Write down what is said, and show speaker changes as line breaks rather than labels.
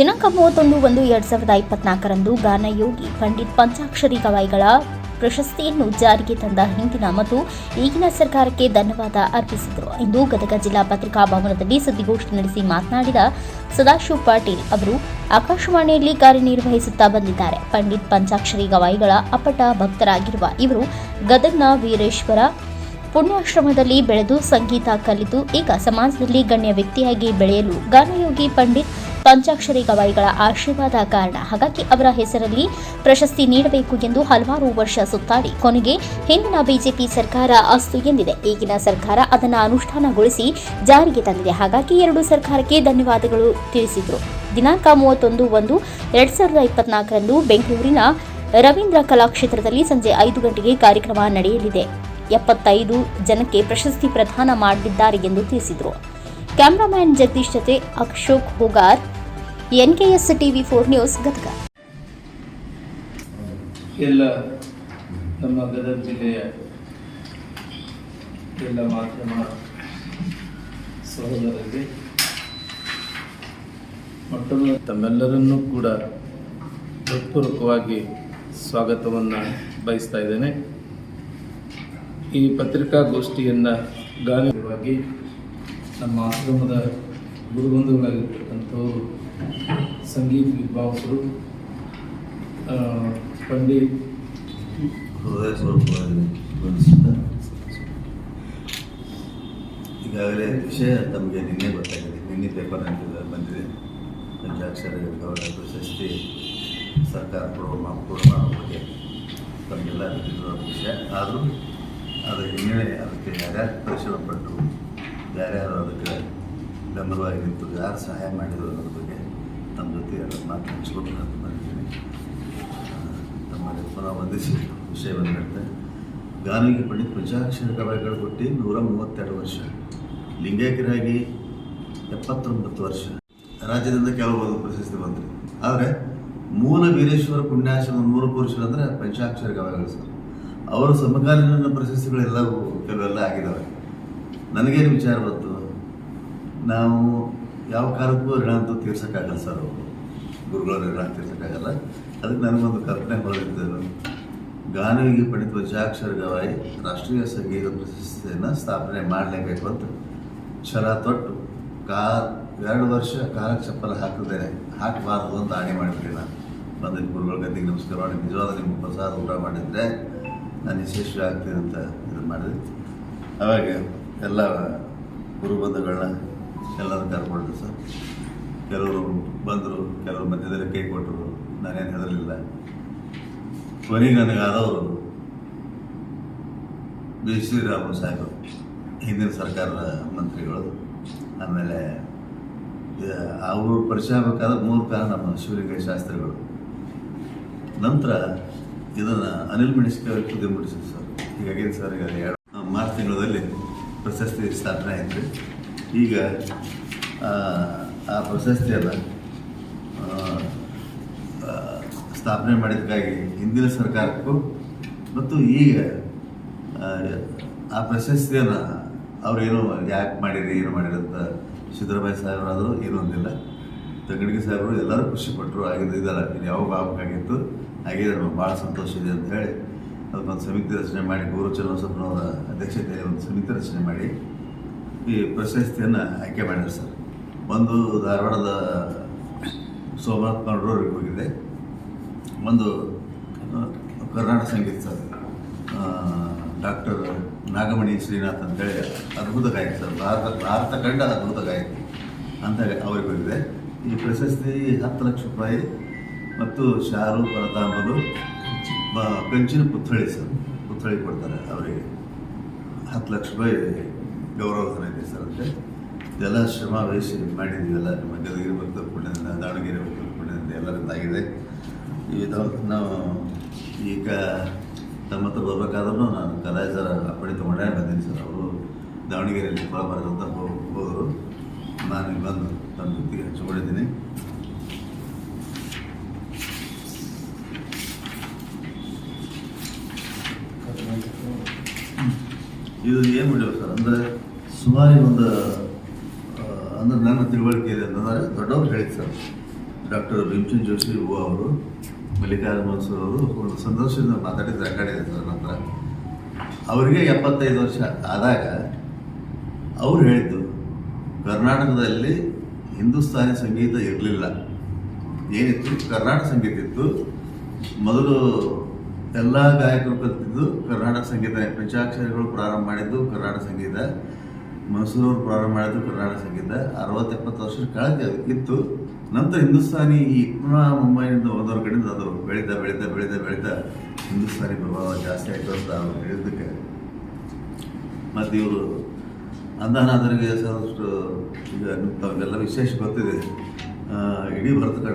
ದಿನಾಂಕ ಮೂವತ್ತೊಂದು ಒಂದು ಎರಡ್ ಸಾವಿರದ ಇಪ್ಪತ್ನಾಲ್ಕರಂದು ಗಾನಯೋಗಿ ಪಂಡಿತ್ ಪಂಚಾಕ್ಷರಿ ಗವಾಯಿಗಳ ಪ್ರಶಸ್ತಿಯನ್ನು ಜಾರಿಗೆ ತಂದ ಹಿಂದಿನ ಮತ್ತು ಈಗಿನ ಸರ್ಕಾರಕ್ಕೆ ಧನ್ಯವಾದ ಅರ್ಪಿಸಿದರು. ಎಂದು ಗದಗ ಜಿಲ್ಲಾ ಪತ್ರಿಕಾ ಭವನದಲ್ಲಿ ಸುದ್ದಿಗೋಷ್ಠಿ ನಡೆಸಿ ಮಾತನಾಡಿದ ಸದಾಶಿವ ಪಾಟೀಲ್ ಅವರು, ಆಕಾಶವಾಣಿಯಲ್ಲಿ ಕಾರ್ಯನಿರ್ವಹಿಸುತ್ತಾ ಬಂದಿದ್ದಾರೆ. ಪಂಡಿತ್ ಪಂಚಾಕ್ಷರಿ ಗವಾಯಿಗಳ ಅಪಟ ಭಕ್ತರಾಗಿರುವ ಇವರು ಗದಗ್ನ ವೀರೇಶ್ವರ ಪುಣ್ಯಾಶ್ರಮದಲ್ಲಿ ಬೆಳೆದು ಸಂಗೀತ ಕಲಿತು, ಈಗ ಸಮಾಜದಲ್ಲಿ ಗಣ್ಯ ವ್ಯಕ್ತಿಯಾಗಿ ಬೆಳೆಯಲು ಗಾನಯೋಗಿ ಪಂಡಿತ್ ಪಂಚಾಕ್ಷರಿ ಗವಾಯಿಗಳ ಆಶೀರ್ವಾದ ಕಾರಣ. ಹಾಗಾಗಿ ಅವರ ಹೆಸರಲ್ಲಿ ಪ್ರಶಸ್ತಿ ನೀಡಬೇಕು ಎಂದು ಹಲವಾರು ವರ್ಷ ಸುತ್ತಾಡಿ ಕೊನೆಗೆ ಹಿಂದಿನ ಬಿಜೆಪಿ ಸರ್ಕಾರ ಅಸ್ತು ಎಂದಿದೆ. ಈಗಿನ ಸರ್ಕಾರ ಅದನ್ನು ಅನುಷ್ಠಾನಗೊಳಿಸಿ ಜಾರಿಗೆ ತಂದಿದೆ. ಹಾಗಾಗಿ ಎರಡು ಸರ್ಕಾರಕ್ಕೆ ಧನ್ಯವಾದಗಳು ತಿಳಿಸಿದರು. ದಿನಾಂಕ ಮೂವತ್ತೊಂದು ಒಂದು ಎರಡ್ ಸಾವಿರದ ಇಪ್ಪತ್ನಾಲ್ಕರಂದು ಬೆಂಗಳೂರಿನ ರವೀಂದ್ರ ಕಲಾಕ್ಷೇತ್ರದಲ್ಲಿ ಸಂಜೆ ಐದು ಗಂಟೆಗೆ ಕಾರ್ಯಕ್ರಮ ನಡೆಯಲಿದೆ. ಎಪ್ಪತ್ತೈದು ಜನಕ್ಕೆ ಪ್ರಶಸ್ತಿ ಪ್ರದಾನ ಮಾಡಲಿದ್ದಾರೆ ಎಂದು ತಿಳಿಸಿದರು. ಕ್ಯಾಮರಾಮ್ಯಾನ್ ಜಗದೀಶ್ ಜೊತೆ Ashok Hogar, NKS TV four news Gadag
ಎಲ್ಲ ನಮ್ಮ ಗದಗ ಜಿಲ್ಲೆಯ ಎಲ್ಲ ಮಾಧ್ಯಮ ಸಹೋದರರಿಗೆ, ಮತ್ತೊಮ್ಮೆ ತಮ್ಮೆಲ್ಲರನ್ನೂ ಕೂಡ ಹೃತ್ಪೂರ್ವಕವಾಗಿ ಸ್ವಾಗತವನ್ನು ಬಯಸ್ತಾ ಇದ್ದೇನೆ. ಈ ಪತ್ರಿಕಾಗೋಷ್ಠಿಯನ್ನು ಗಾನವಾಗಿ ನಮ್ಮ ಆಶ್ರಮದ ಗುರುಬಂಧುಗಳಾಗಿರ್ತಕ್ಕಂಥವರು ಸಂಗೀತ ವಿದ್ವಾಂಸರು ಪಂಡಿತ್
ಈಗಾಗಲೇ ವಿಷಯ ತಮಗೆ ನಿನ್ನೆ ಗೊತ್ತಾಗಿದೆ. ನಿನ್ನೆ ಪೇಪರ್ನಲ್ಲಿ ಬಂದಿದೆ. ಪಂಚಾಕ್ಷರ ಗೌರವ ಪ್ರಶಸ್ತಿ ಸರ್ಕಾರ ಕೊಡುವ ಕೊಡುವ ಬಗ್ಗೆ ತಮಗೆಲ್ಲ ವಿಷಯ. ಆದರೂ ಅದರ ಹಿನ್ನೆಲೆ ಅದಕ್ಕೆ ಯಾರ್ಯಾರು ಪರಿಶ್ರಮ ಪಟ್ಟು ಯಾರ್ಯಾರು ಅದಕ್ಕೆ ಬೆಂಬಲವಾಗಿ ನಿಂತು ಯಾರು ಸಹಾಯ ಮಾಡಿದ್ರು ಅನ್ನೋದ್ರ ಬಗ್ಗೆ ತಮ್ಮ ಜೊತೆ ಮಾತು ಹಂಚ್ಕೊಂಡು ಅಂತ ತಮ್ಮ ಪುನಃ ವಂದಿಸಿ ವಿಷಯವನ್ನು ಹೇಳ್ತಾರೆ ಗಾನಿಗೆ ಪಂಡಿತ್ ಪಂಚಾಕ್ಷರ ಕವಯಗಳು ಹುಟ್ಟಿ ನೂರ ಮೂವತ್ತೆರಡು ವರ್ಷ. ಲಿಂಗೈಕ್ಯರಾಗಿ ಎಪ್ಪತ್ತೊಂಬತ್ತು ವರ್ಷ. ರಾಜ್ಯದಿಂದ ಕೆಲವು ಪ್ರಶಸ್ತಿ ಬಂದರು ಆದರೆ ಮೂಲ ವೀರೇಶ್ವರ ಪುಣ್ಯಾಶ್ರಮ ಮೂಲ ಪುರುಷರು ಅಂದರೆ ಪಂಚಾಕ್ಷರ ಕವಯಗಳು ಸರ್. ಅವರ ಸಮಕಾಲೀನ ಪ್ರಶಸ್ತಿಗಳೆಲ್ಲವೂ ಕೆಲವೆಲ್ಲ ಆಗಿದ್ದಾವೆ ನನಗೇನು ವಿಚಾರ ಬಂತು? ನಾವು ಯಾವ ಕಾಲಕ್ಕೂ ಋಣ ಅಂತೂ ತೀರ್ಸೋಕ್ಕಾಗಲ್ಲ ಸರ್ ಅವರು. ಗುರುಗಳ ಋಣ ತೀರ್ಸೋಕ್ಕಾಗಲ್ಲ. ಅದಕ್ಕೆ ನನಗೊಂದು ಕಲ್ಪನೆ ಹೊರಡಿದ್ದರು ಗಾನವಿಗೆ ಪಂಡಿತ ವಜಾಕ್ಷರ ಗವಾಯಿ ರಾಷ್ಟ್ರೀಯ ಸಂಗೀತ ಪ್ರಶಸ್ತಿಯನ್ನು ಸ್ಥಾಪನೆ ಮಾಡಲೇಬೇಕು ಅಂತ ಛಲ ತೊಟ್ಟು ಕಾ ಎರಡು ವರ್ಷ ಕಾಲ ಚಪ್ಪಲ ಹಾಕಿದ್ದೇನೆ. ಹಾಕಬಾರ್ದು ಅಂತ ಆಣೆ ಮಾಡಿಬಿಟ್ಟೆ ನಾನು. ಬಂದಿದ್ದ ಗುರುಗಳ ಗದ್ದಿಗೆ ನಮಸ್ಕಾರ ಮಾಡಿ ನಿಜವಾದ ನಿಮ್ಮ ಪ್ರಸಾದ ಊಟ ಮಾಡಿದರೆ ನಾನು ಯಶಸ್ವಿ ಆಗ್ತೀನಿ ಅಂತ ಇದು ಮಾಡಿದೆ. ಅವಾಗ ಎಲ್ಲ ಗುರು ಬಂಧುಗಳನ್ನ ಎಲ್ಲರೂ ಕರ್ಕೊಂಡ್ರು ಸರ್. ಕೆಲವರು ಬಂದರು, ಕೆಲವರು ಮಧ್ಯದಲ್ಲಿ ಕೈ ಕೊಟ್ಟರು, ನಾನೇನು ಹೆದರಲಿಲ್ಲ. ಕೊನೆಗೆ ನನಗಾದವರು ಬಿ ಶ್ರೀರಾಮು ಸಾಹೇಬರು, ಹಿಂದಿನ ಸರ್ಕಾರದ ಮಂತ್ರಿಗಳು, ಆಮೇಲೆ ಅವರು ಪರಿಚಯ ಆಗಬೇಕಾದ್ರೆ ಮೂರು ಕಾಲ ನಮ್ಮ ಶಿವಲಿಂಗ ಶಾಸ್ತ್ರಿಗಳು. ನಂತರ ಇದನ್ನು ಅನಿಲ್ ಮಿಣಿಸ್ಕರ್ ಕುದಿ ಮುಡಿಸಿದ್ರು ಸರ್. ಹೀಗಾಗಿ ಸರ್, ಈಗ ಎರಡು ಮಾರ್ಚ್ ತಿಂಗಳಲ್ಲಿ ಪ್ರಶಸ್ತಿ ಸ್ಥಾಪನೆ ಆಯಿತು ಈಗ ಆ, ಪ್ರಶಸ್ತಿಯನ್ನು ಸ್ಥಾಪನೆ ಮಾಡಿದ್ದಕ್ಕಾಗಿ ಹಿಂದಿನ ಸರ್ಕಾರಕ್ಕೂ ಮತ್ತು ಈಗ ಆ, ಪ್ರಶಸ್ತಿಯನ್ನು ಏನು ಯಾಕೆ ಮಾಡಿರಿ ಏನು ಮಾಡಿರಿ ಅಂತ ಸಿದ್ದರಾಮಯ್ಯ ಸಾಹೇಬರಾದರೂ ಏನೂ ಅಂದಿಲ್ಲ. ತಂಗಡಿಗೆ ಸಾಹೇಬರು ಎಲ್ಲರೂ ಖುಷಿಪಟ್ಟರು ಆಗಿದ್ದು ಇದಲ್ಲ ಇದು ಯಾವಾಗ ಆಗಬೇಕಾಗಿತ್ತು ಆಗಿದೆ ನಮ್ಗೆ ಭಾಳ ಸಂತೋಷ ಇದೆ ಅಂತ ಹೇಳಿ ಅದಕ್ಕೊಂದು ಸಮಿತಿ ರಚನೆ ಮಾಡಿ, ಗೌರವ ಚನ್ನಬಸಪ್ಪನವರ ಅಧ್ಯಕ್ಷತೆಯಲ್ಲಿ ಒಂದು ಸಮಿತಿ ರಚನೆ ಮಾಡಿ ಈ ಪ್ರಶಸ್ತಿಯನ್ನು ಆಯ್ಕೆ ಮಾಡಿದ್ರು ಸರ್. ಒಂದು ಧಾರವಾಡದ ಸೋಮನಾಥ್ ಪಾಂಡ್ರವ್ರಿಗೆ ಹೋಗಿದೆ. ಒಂದು ಕರ್ನಾಟಕ ಸಂಗೀತ ಸರ್ ಡಾಕ್ಟರ್ ನಾಗಮಣಿ ಶ್ರೀನಾಥ್ ಅಂತೇಳಿ ಅದ್ಭುತ ಗಾಯಕ ಸರ್. ಭಾರತ ಭಾರತ ಕಂಡ ಅದ್ಭುತ ಗಾಯಕ ಅಂತ ಅವ್ರಿಗೆ ಹೋಗಿದೆ. ಈ ಪ್ರಶಸ್ತಿ ಹತ್ತು ಲಕ್ಷ ರೂಪಾಯಿ ಮತ್ತು ಶಾರು ಪರತಾಂಬಲು ಬ- ಕಂಚಿನ ಪುತ್ಥಳಿ ಸರ್, ಪುತ್ಥಳಿ ಕೊಡ್ತಾರೆ ಅವರಿಗೆ. ಹತ್ತು ಲಕ್ಷ ರೂಪಾಯಿ ಗೌರವಧನ ಇದೆ ಸರ್ ಅಂತೆ ಇದೆಲ್ಲ ಶ್ರಮ ವಹಿಸಿ ಮಾಡಿದ್ದೀವಿಲ್ಲ, ನಮ್ಮ ಗದಗಿರಿ ಭಕ್ತರ ಪುಣ್ಯದಿಂದ, ದಾವಣಗೆರೆ ಭಕ್ತರ ಪುಣ್ಯದಿಂದ ಎಲ್ಲರಿಂದ ಆಗಿದೆ ಇದು ನಾವು ಈಗ ತಮ್ಮ ಹತ್ರ ಬರಬೇಕಾದ್ರೂ ನಾನು ಸರ್ ಅಪ್ಪಣೆ ತೊಗೊಂಡೇ ಬಂದೀನಿ ಸರ್. ಅವರು ದಾವಣಗೆರೆಯಲ್ಲಿ ಬರಬಾರ್ದಂತ ಹೋದರು. ನಾನು ಬಂದು ತಮ್ಮ ಜೊತೆಗೆ ಹಂಚಿಕೊಂಡಿದ್ದೀನಿ. ಇದು ಏನು ಮಾಡ್ಯಾವ ಸರ್? ಅಂದರೆ ಸುಮಾರು ಒಂದು ಅಂದರೆ ನನ್ನ ತಿಳುವಳಿಕೆ ಇದೆ ಅಂತಂದರೆ ದೊಡ್ಡವ್ರು ಹೇಳಿದ್ದು ಸರ್. ಡಾಕ್ಟರ್ ಭೀಮಚಂದ್ ಜೋಶಿ ಹೂವ ಅವರು, ಮಲ್ಲಿಕಾರ್ಜುನ ಮನ್ಸೂರ್ ಅವರು ಒಂದು ಸಂತೋಷದಿಂದ ಮಾತಾಡಿದ ರೆಕಾರ್ಡ್ ಇದೆ ಸರ್ ನಂತರ ಅವರಿಗೆ ಎಪ್ಪತ್ತೈದು ವರ್ಷ ಆದಾಗ ಅವ್ರು ಹೇಳಿದ್ದು, ಕರ್ನಾಟಕದಲ್ಲಿ ಹಿಂದೂಸ್ತಾನಿ ಸಂಗೀತ ಇರಲಿಲ್ಲ. ಏನಿತ್ತು? ಕರ್ನಾಟಕ ಸಂಗೀತ ಇತ್ತು. ಮೊದಲು ಎಲ್ಲ ಗಾಯಕರು ಕಲ್ತಿದ್ದು ಕರ್ನಾಟಕ ಸಂಗೀತ ಪಂಚಾಕ್ಷರಿಗಳು ಪ್ರಾರಂಭ ಮಾಡಿದ್ದು ಕರ್ನಾಟಕ ಸಂಗೀತ, ಮೈಸೂರವ್ರು ಪ್ರಾರಂಭ ಮಾಡಿದ್ದು ಕರ್ನಾಟಕ ಸಂಗೀತ. ಅರವತ್ತು ಎಪ್ಪತ್ತು ವರ್ಷ ಕಳೆದ ಇತ್ತು. ನಂತರ ಹಿಂದೂಸ್ತಾನಿ ಈ ಪುನಃ ಮುಂಬೈನಿಂದ ಹೋದವ್ರ ಕಡೆಯಿಂದ ಅದು ಬೆಳೀತಾ ಬೆಳೀತಾ ಬೆಳೀತಾ ಬೆಳೀತಾ ಹಿಂದೂಸ್ತಾನಿ ಪ್ರಭಾವ ಜಾಸ್ತಿ ಆಯಿತು ಅಂತ ಅವ್ರು ಹೇಳಿದ್ದಕ್ಕೆ. ಮತ್ತು ಇವರು ಅಂದಾನಾದರಿಗೆ ಸಾಕಷ್ಟು ಈಗ ತಮಗೆಲ್ಲ ವಿಶೇಷ ಗೊತ್ತಿದೆ. ಇಡೀ ಭರತ